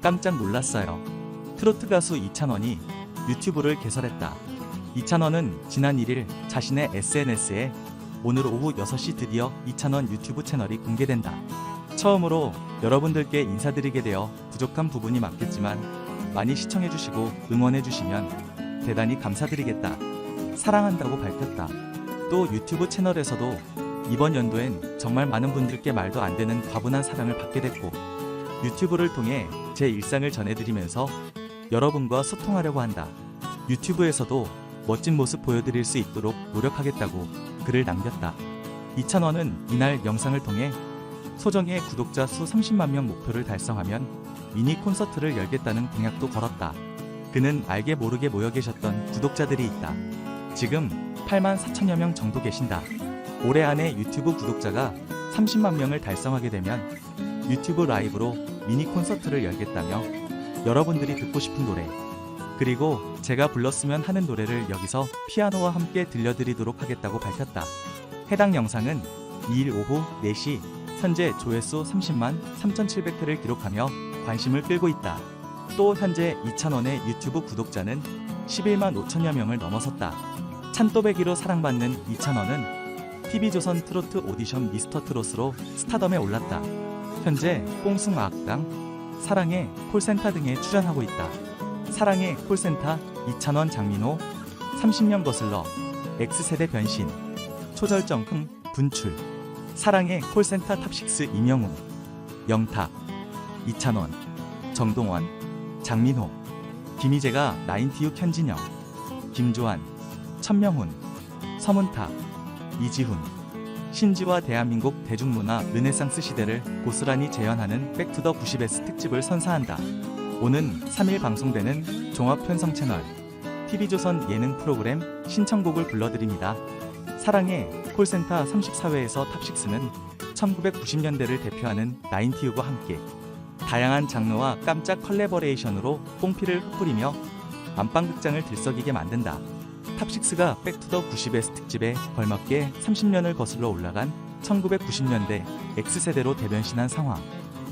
깜짝 놀랐어요. 트로트 가수 이찬원이 유튜브를 개설했다. 이찬원은 지난 1일 자신의 SNS에 오늘 오후 6시 드디어 이찬원 유튜브 채널이 공개된다. 처음으로 여러분들께 인사드리게 되어 부족한 부분이 많겠지만 많이 시청해주시고 응원해주시면 대단히 감사드리겠다. 사랑한다고 밝혔다. 또 유튜브 채널에서도 이번 연도엔 정말 많은 분들께 말도 안 되는 과분한 사랑을 받게 됐고 유튜브를 통해 제 일상을 전해드리면서 여러분과 소통하려고 한다. 유튜브에서도 멋진 모습 보여드릴 수 있도록 노력하겠다고 글을 남겼다. 이찬원은 이날 영상을 통해 소정의 구독자 수 30만 명 목표를 달성하면 미니 콘서트를 열겠다는 공약도 걸었다. 그는 알게 모르게 모여 계셨던 구독자들이 있다. 지금 8만 4천여 명 정도 계신다. 올해 안에 유튜브 구독자가 30만 명을 달성하게 되면 유튜브 라이브로 미니 콘서트를 열겠다며 여러분들이 듣고 싶은 노래 그리고 제가 불렀으면 하는 노래를 여기서 피아노와 함께 들려드리도록 하겠다고 밝혔다. 해당 영상은 2일 오후 4시 현재 조회수 30만 3,700회를 기록하며 관심을 끌고 있다. 또 현재 2,000원의 유튜브 구독자는 11만 5천여 명을 넘어섰다. 찬또배기로 사랑받는 2,000원은 TV조선 트로트 오디션 미스터 트롯으로 스타덤에 올랐다. 현재 뽕숭 악당, 사랑의 콜센터 등에 출연하고 있다. 사랑의 콜센터 이찬원 장민호 30년 거슬러 X세대 변신 초절정 흥 분출 사랑의 콜센터 탑식스 임영웅 영탁 이찬원 정동원 장민호 김희재가 나인티육 현진영 김조한 천명훈 서문탁 이지훈 신지와 대한민국 대중문화 르네상스 시대를 고스란히 재현하는 백투더 90S 특집을 선사한다. 오는 3일 방송되는 종합편성 채널 TV조선 예능 프로그램 신청곡을 불러드립니다. 사랑의 콜센터 34회에서 탑식스는 1990년대를 대표하는 나인티유과 함께 다양한 장르와 깜짝 컬래버레이션으로 뽕피를 흩뿌리며 안방극장을 들썩이게 만든다. 탑식스가 백투더 90S 특집에 걸맞게 30년을 거슬러 올라간 1990년대 X세대로 대변신한 상황.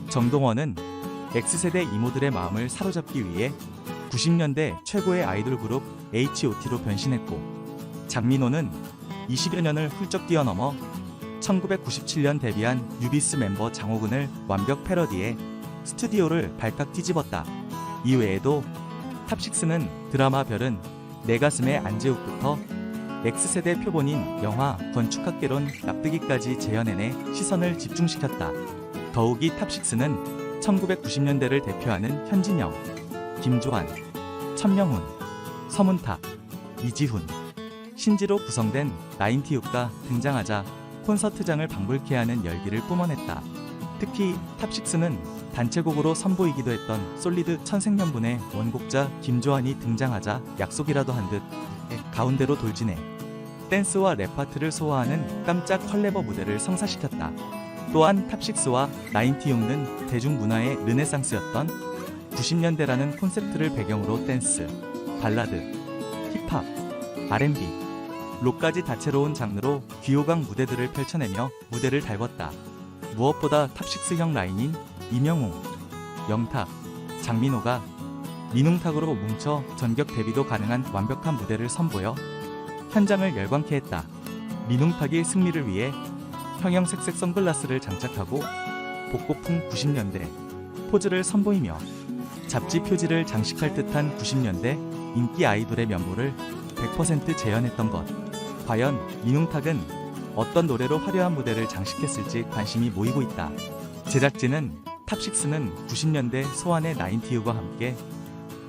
정동원은 X세대 이모들의 마음을 사로잡기 위해 90년대 최고의 아이돌 그룹 H.O.T로 변신했고 장민호는 20여 년을 훌쩍 뛰어넘어 1997년 데뷔한 뉴비스 멤버 장호근을 완벽 패러디해 스튜디오를 발칵 뒤집었다. 이외에도 탑식스는 드라마 별은 내 가슴의 안재욱부터 X세대 표본인 영화 건축학개론 납득이까지 재현해내 시선을 집중시켰다. 더욱이 탑식스는 1990년대를 대표하는 현진영, 김조한, 천명훈, 서문탁, 이지훈, 신지로 구성된 나인티육가 등장하자 콘서트장을 방불케 하는 열기를 뿜어냈다. 특히 탑식스는 단체곡으로 선보이기도 했던 솔리드 천생연분의 원곡자 김조한이 등장하자 약속이라도 한 듯 가운데로 돌진해 댄스와 랩 파트를 소화하는 깜짝 컬래버 무대를 성사시켰다. 또한 탑식스와 나인티용은 대중문화의 르네상스였던 90년대라는 콘셉트를 배경으로 댄스, 발라드, 힙합, R&B, 록까지 다채로운 장르로 귀호강 무대들을 펼쳐내며 무대를 달궜다. 무엇보다 탑식스형 라인인 이명웅, 영탁, 장민호가 민웅탁으로 뭉쳐 전격 데뷔도 가능한 완벽한 무대를 선보여 현장을 열광케 했다. 민웅탁의 승리를 위해 형형색색 선글라스를 장착하고 복고풍 90년대 포즈를 선보이며 잡지 표지를 장식할 듯한 90년대 인기 아이돌의 면모를 100% 재현했던 것. 과연 민웅탁은 어떤 노래로 화려한 무대를 장식했을지 관심이 모이고 있다. 제작진은 탑식스는 90년대 소환의 나인티유와 함께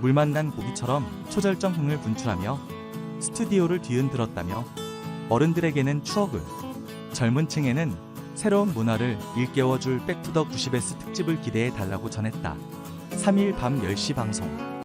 물 만 난 고기처럼 초절정 흥을 분출하며 스튜디오를 뒤흔들었다며 어른들에게는 추억을 젊은 층에는 새로운 문화를 일깨워줄 백투더 90S 특집을 기대해 달라고 전했다. 3일 밤 10시 방송